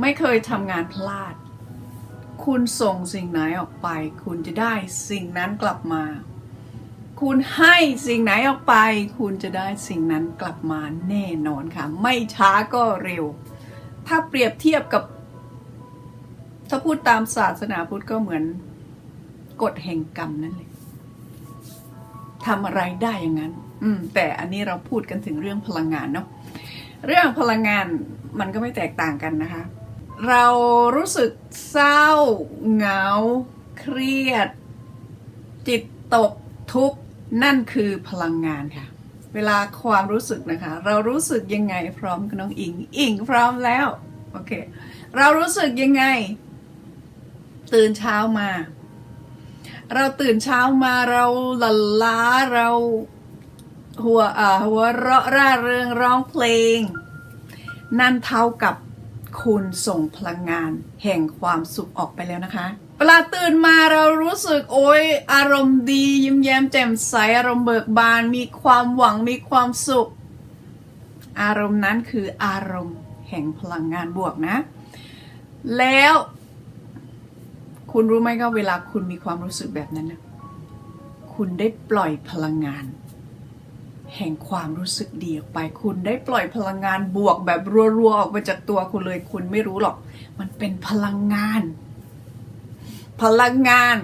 ไม่เคยทำงานพลาด คุณส่งสิ่งไหนออกไป คุณจะได้สิ่งนั้นกลับมา คุณให้สิ่งไหนออกไป คุณจะได้สิ่งนั้นกลับมาแน่นอนค่ะ ไม่ช้าก็เร็ว ถ้าเปรียบเทียบกับ ถ้าพูดตามศาสนาพุทธก็เหมือนกฎแห่งกรรมนั่นเลยทำอะไรได้อย่างนั้น อืม แต่อันนี้เราพูดกันถึงเรื่องพลังงานเนาะเรื่องพลังงานมันก็ไม่แตกต่างกันนะคะ เรารู้สึกเศร้า เหงา เครียด จิตตกทุกข์นั่นคือพลังงานค่ะ เวลาความรู้สึกนะคะ เรารู้สึกยังไงพร้อมกับน้องอิง อิงพร้อมแล้ว โอเค เรารู้สึกยังไง ตื่นเช้ามา เราตื่นเช้ามาเราหลันล้าเราหัวอ่าหัวเราะร่าเริงร้องเพลง นั่นเท่ากับ คุณส่งพลังงานแห่งความสุขออกไปแล้วนะคะ เวลาตื่นมาเรารู้สึกโอ้ยอารมณ์ดียิ้มแย้มแจ่มใสอารมณ์เบิกบาน มีความหวังมีความสุข อารมณ์นั้นคืออารมณ์แห่งพลังงานบวกนะ แล้ว คุณรู้ไหมก็เวลาคุณมีความรู้สึกแบบนั้นนะคุณได้ปล่อยพลังงาน แห่งความรู้สึกดีออกไป คุณได้ปล่อยพลังงานบวกแบบรัวๆออกมาจากตัวคุณเลย คุณไม่รู้หรอก มันเป็นพลังงาน พลังงาน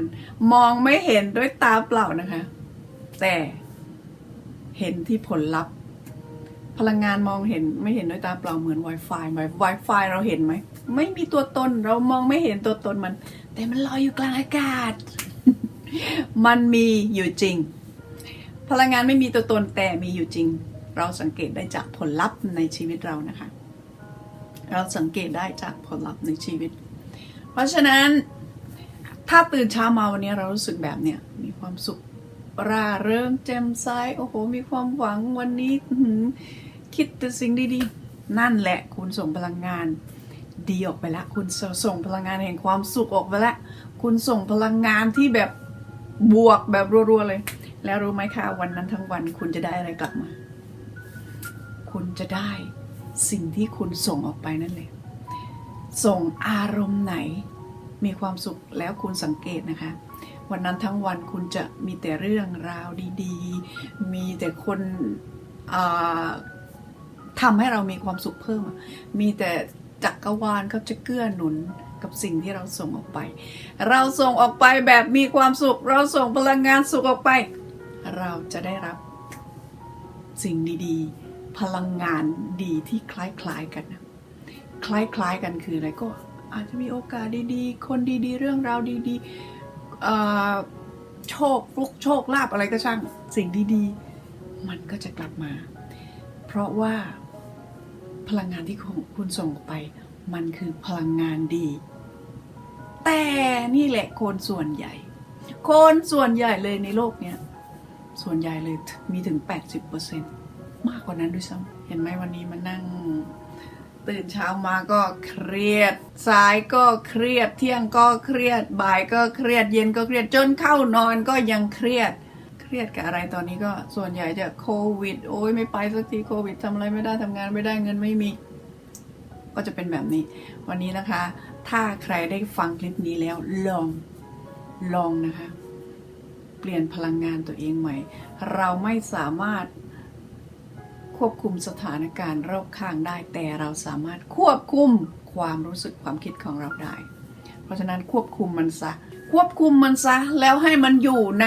มองไม่เห็นด้วยตาเปล่านะคะ แต่เห็นที่ผลลัพธ์ พลังงานมองเห็นไม่เห็นด้วยตาเปล่าเหมือน Wi-Fi ไหม Wi-Fi เราเห็นไหม ไม่มีตัวตนเรามองไม่เห็นตัวตนมัน แต่มันลอยอยู่กลางอากาศ มันมีอยู่จริง พลังงานไม่มีตัวตนแต่มีอยู่จริง เราสังเกตได้จากผลลัพธ์ในชีวิตเรานะคะ เราสังเกตได้จากผลลัพธ์ในชีวิต เพราะฉะนั้นถ้าตื่นเช้ามาวันนี้เรารู้สึกแบบเนี้ยมีความสุขร่าเริงแจ่มใสโอ้โห มีความหวังวันนี้คิดแต่สิ่งดีๆ นั่นแหละคุณส่งพลังงานดีออกไปละ คุณส่งพลังงานแห่งความสุขออกไปละ คุณส่งพลังงานที่แบบบวกแบบรัวๆเลย แล้วรู้ไหมคะวันนั้นทั้งวันคุณจะได้อะไรกลับมา คุณจะได้สิ่งที่คุณส่งออกไปนั่นเลยส่งอารมณ์ไหน มีความสุขแล้วคุณสังเกตนะคะ วันนั้นทั้งวันคุณจะมีแต่เรื่องราวดีๆ มีแต่คนทำให้เรามีความสุขเพิ่ม มีแต่จักรวาลเขาจะเกื้อหนุนกับสิ่งที่เราส่งออกไป เราส่งออกไปแบบมีความสุข เราส่งพลังงานสุขออกไป เราจะได้รับสิ่งดีๆ พลังงานดีที่คล้ายๆกันนะคล้ายๆกันคืออะไรก็อาจจะมีโอกาสดีๆ คนดีๆ เรื่องราวดีๆโชคฟลุกโชคลาภอะไรก็ช่างสิ่งดีๆ มันก็จะกลับมา เพราะว่าพลังงานที่คุณส่งไป มันคือพลังงานดี แต่นี่แหละคนส่วนใหญ่ คนส่วนใหญ่เลยในโลกเนี้ย ส่วนใหญ่เลยมีถึง 80%มากกว่านั้นด้วยซ้ำเห็นไหมวันนี้มานั่ง ตื่นเช้ามาก็เครียด สายก็เครียด เที่ยงก็เครียด บ่ายก็เครียด เย็นก็เครียด จนเข้านอนก็ยังเครียด เครียดกับอะไรตอนนี้ก็ส่วนใหญ่จะโควิด โอ้ยไม่ไปสักทีโควิดทำอะไรไม่ได้ทำงานไม่ได้เงินไม่มี ก็จะเป็นแบบนี้ วันนี้นะคะ ถ้าใครได้ฟังคลิปนี้แล้วลองลองนะคะ เปลี่ยนพลังงานตัวเองใหม่ เราไม่สามารถควบคุมสถานการณ์รอบข้างได้ แต่เราสามารถควบคุมความรู้สึกความคิดของเราได้ เพราะฉะนั้นควบคุมมันซะ ควบคุมมันซะ แล้วให้มันอยู่ใน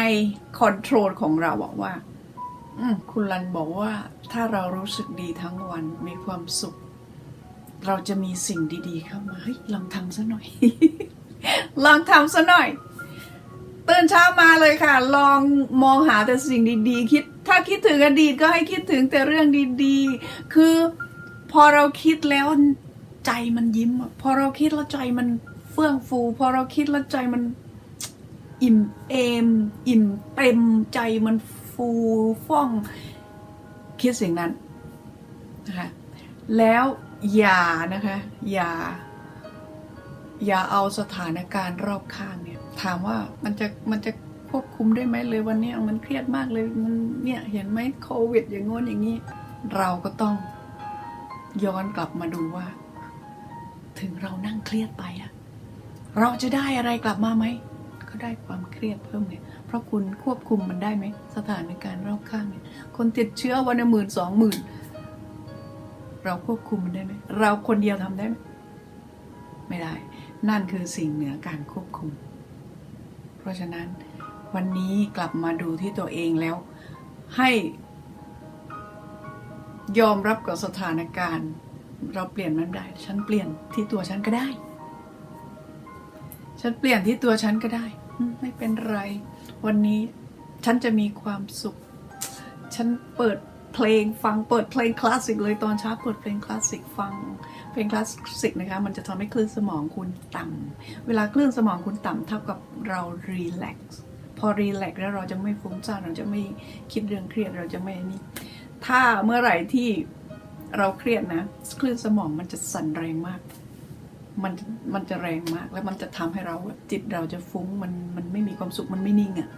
คอนโทรลของเราอะว่าคุณรันบอกว่าถ้าเรารู้สึกดีทั้งวันมีความสุข เราจะมีสิ่งดีๆเข้ามาเฮ้ยลองทำซะหน่อย ลองทำซะหน่อย ตื่นเช้ามาเลยค่ะ ลองมองหาแต่สิ่งดีๆ คิด ถ้าคิดถึงอดีตก็ให้คิดถึงแต่เรื่องดีๆ คือพอเราคิดแล้วใจมันยิ้ม พอเราคิดแล้วใจมันเฟื่องฟู พอเราคิดแล้วใจมันอิ่มเอม อิ่มเต็มใจมันฟูฟ่อง คิดสิ่งนั้นนะคะแล้วอย่านะคะ อย่า อย่าเอาสถานการณ์รอบข้างเนี่ย ถามว่ามันจะมันจะควบคุมได้ไหมเลยวันนี้มันเครียดมากเลยมันเนี่ยเห็นไหมโควิด อย่างงน้นอย่างนี้ เราก็ต้องย้อนกลับมาดูว่า ถึงเรานั่งเครียดไปอะเราจะได้อะไรกลับมาไหมก็ได้ความเครียดเพิ่มเนี่ยเพราะคุณควบคุมมันได้ไหมสถานการณ์รอบข้างเนี่ยคนติดเชื้อวันละหมื่นสองหมื่นเราควบคุมมันได้ไหมเราคนเดียวทำได้ไหมไม่ได้ นั่นคือสิ่งเหนือการควบคุม ราะฉะนั้นวันนี้กลับมาดูที่ตัวเองแล้ว ให้ยอมรับกับสถานการณ์ เราเปลี่ยนมันได้ ฉันเปลี่ยนที่ตัวฉันก็ได้ ฉันเปลี่ยนที่ตัวฉันก็ได้ ไม่เป็นไร วันนี้ฉันจะมีความสุข ฉันเปิดเพลงฟังเปิดเพลงคลาสสิกเลยตอนเช้าเปิดเพลงคลาสสิกฟัง ลงคลาสสิกนะคะ มันจะทำให้คลื่นสมองคุณต่ำ เวลาคลื่นสมองคุณต่ำเท่ากับเรารีแลกซ์พอรีแลกซ์แล้วเราจะไม่ฟุ้งซ่านเราจะไม่คิดเรื่องเครียดเราจะไม่นี่ถ้าเมื่อไหร่ที่เราเครียดนะคลื่นสมองมันจะสั่นแรงมาก มันมันจะแรงมากแล้วมันจะทำให้เราจิตเราจะฟุ้งมันมันไม่มีความสุขมันไม่นิ่งอะ่ะ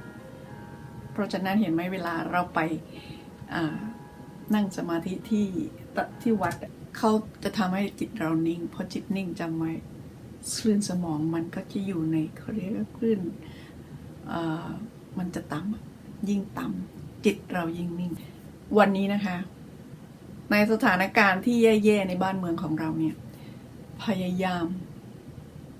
เพราะฉะนั้นเห็นไหมเวลาเราไปนั่งสมาธิที่ที่วัด เขาจะทำให้จิตเรานิ่งพอจิตนิ่งจำไว้คลื่นสมองมันก็จะอยู่ในเขาเรียกว่าคลื่นมันจะต่ำยิ่งต่ำจิตเรายิ่งนิ่ง วันนี้นะคะ ในสถานการณ์ที่แย่ๆในบ้านเมืองของเราเนี่ย พยายาม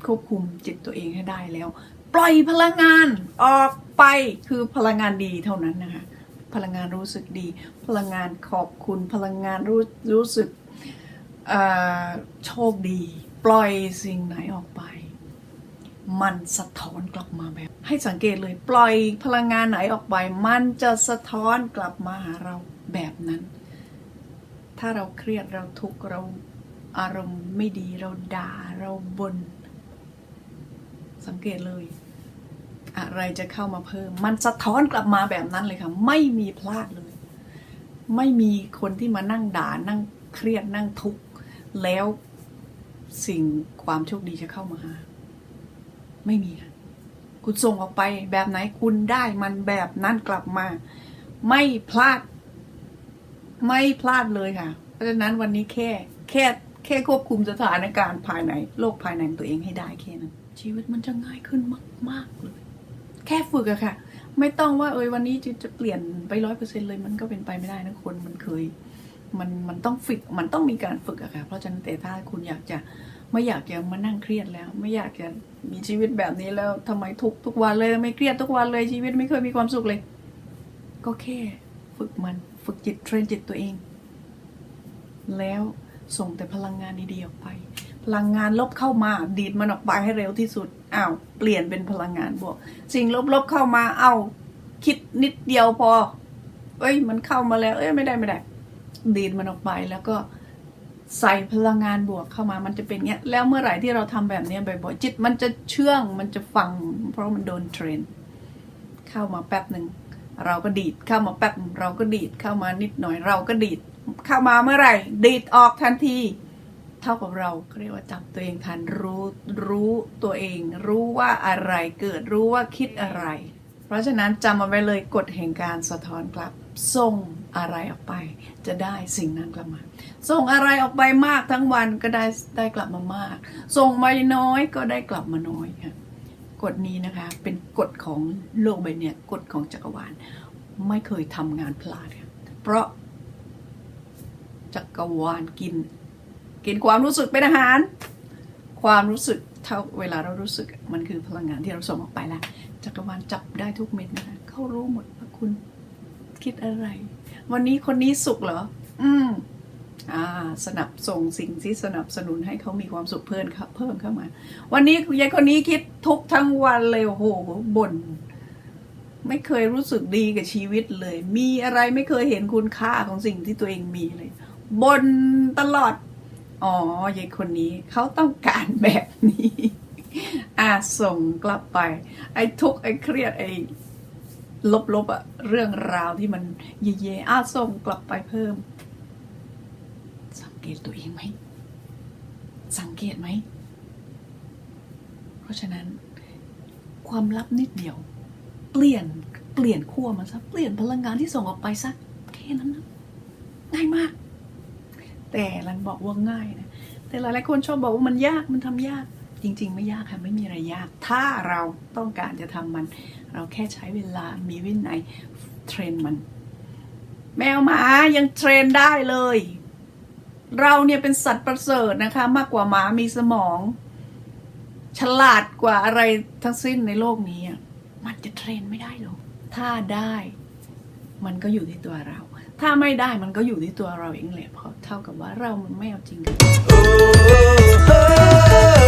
ควบคุมจิตตัวเองให้ได้แล้ว ปล่อยพลังงานออกไปคือพลังงานดีเท่านั้นนะคะ พลังงานรู้สึกดี พลังงานขอบคุณพลังงานรู้รู้สึก โชคดี ปล่อยสิ่งไหนออกไป มันสะท้อนกลับมาแบบ ให้สังเกตเลย ปล่อยพลังงานไหนออกไป มันจะสะท้อนกลับมาหาเราแบบนั้น ถ้าเราเครียดเราทุกข์เราอารมณ์ไม่ดีเราด่าเราบน่นสังเกตเลย อะไรจะเข้ามาเพิ่ม มันสะท้อนกลับมาแบบนั้นเลยค่ะ ไม่มีพลาดเลย ไม่มีคนที่มานั่งด่านั่งเครียดนั่งทุกข์ แล้วสิ่งความโชคดีจะเข้ามาหา ไม่มีค่ะคุณส่งออกไปแบบไหนคุณได้มันแบบนั้นกลับมา ไม่พลาด ไม่พลาดเลยค่ะ เพราะฉะนั้นวันนี้แค่ แค่แค่ควบคุมสถานการณ์ภายในโลกภายในตัวเองให้ได้แค่นั้นชีวิตมันจะง่ายขึ้นมาก ๆ เลย แค่ฝึกอะค่ะ ไม่ต้องว่าเอยวันนี้จะจะเปลี่ยนไปร้อยเปอร์เซ็นเลยมันก็เป็นไปไม่ได้นะคนมันเคย มันมันต้องฝึกมันต้องมีการฝึกอะค่ะเพราะฉะนั้นแต่ถ้าคุณอยากจะไม่อยากจะมานั่งเครียดแล้ว ไม่อยากจะมีชีวิตแบบนี้แล้วทำไมทุกทุกวันเลยไม่เครียดทุกวันเลยชีวิตไม่เคยมีความสุขเลย ก็แค่ฝึกมันฝึกจิตเทรนจิตตัวเอง แล้วส่งแต่พลังงานดีๆออกไป พลังงานลบเข้ามาดีดมันออกไปให้เร็วที่สุดอ้าวเปลี่ยนเป็นพลังงานบวก สิ่งลบๆเข้ามาเอาคิดนิดเดียวพอ เอ้ย มันเข้ามาแล้ว เอ้ยไม่ได้ไม่ได้ ดีดมันออกไปแล้วก็ใส่พลังงานบวกเข้ามา มันจะเป็นเงี้ย แล้วเมื่อไหร่ที่เราทำแบบเนี้ยบ่อยๆจิตมันจะเชื่อง มันจะฟัง เพราะมันโดนเทรน เข้ามาแป๊บหนึ่ง เราก็ดีด เข้ามาแป๊บ เราก็ดีด เข้ามานิดหน่อย เราก็ดีด เข้ามาเมื่อไหร่ ดีดออกทันที เท่ากับเราเรียกว่าจับตัวเองทัน รู้ รู้ตัวเอง รู้ว่าอะไรเกิด รู้ว่าคิดอะไร เพราะฉะนั้นจำเอาไว้เลยกฎแห่งการสะท้อนกลับ ส่ง อะไรออกไป จะได้สิ่งนั้นกลับมา ส่งอะไรออกไปมากทั้งวันก็ได้ได้กลับมามาก ส่งมาน้อยก็ได้กลับมาน้อยค่ะกฎนี้นะคะเป็นกฎของโลกใบเนี้ยกฎของจักรวาลไม่เคยทำงานพลาดค่ะเพราะจักรวาลกิน กินความรู้สึกเป็นอาหาร ความรู้สึกเท่าเวลาเรารู้สึกมันคือพลังงานที่เราส่งออกไปแล้วจักรวาลจับได้ทุกเม็ดนะคะเขารู้หมดว่าคุณคิดอะไร วันนี้คนนี้สุขเหรอ อืมอ่า สนับส่งสิ่งที่สนับสนุนให้เขามีความสุขเพิ่มครับเพิ่มเข้ามา วันนี้ยายคนนี้คิดทุกทั้งวันเลยโอ้โหบ่นไม่เคยรู้สึกดีกับชีวิตเลย มีอะไรไม่เคยเห็นคุณค่าของสิ่งที่ตัวเองมีเลยบนตลอด อ๋อยายคนนี้เขาต้องการแบบนี้ อ่าส่งกลับไป ไอ้ทุกข์ไอ้เครียดไอ้ ลบๆอะเรื่องราวที่มันเย่ๆอาส่งกลับไปเพิ่ม สังเกตตัวเองไหม สังเกตไหม เพราะฉะนั้น ความลับนิดเดียว เปลี่ยนเปลี่ยนขั้วมันซะเปลี่ยนพลังงานที่ส่งออกไปซะแค่นั้นนะง่ายมาก แต่รันบอกว่าง่ายนะแต่หลายๆคนชอบบอกว่ามันยากมันทำยาก จริง ๆ ไม่ยากค่ะไม่มีอะไรยาก ถ้าเราต้องการจะทำมัน เราแค่ใช้เวลามีวินัยเทรนมัน แมวหมายังเทรนได้เลย เราเนี่ยเป็นสัตว์ประเสริฐนะคะ มากกว่าหมามีสมอง ฉลาดกว่าอะไรทั้งสิ้นในโลกนี้มันจะเทรนไม่ได้หรอกถ้าได้มันก็อยู่ที่ตัวเรา ถ้าไม่ได้มันก็อยู่ที่ตัวเราเองแหละเพราะเท่ากับว่าเรามันไม่เอาจริง Oh, oh,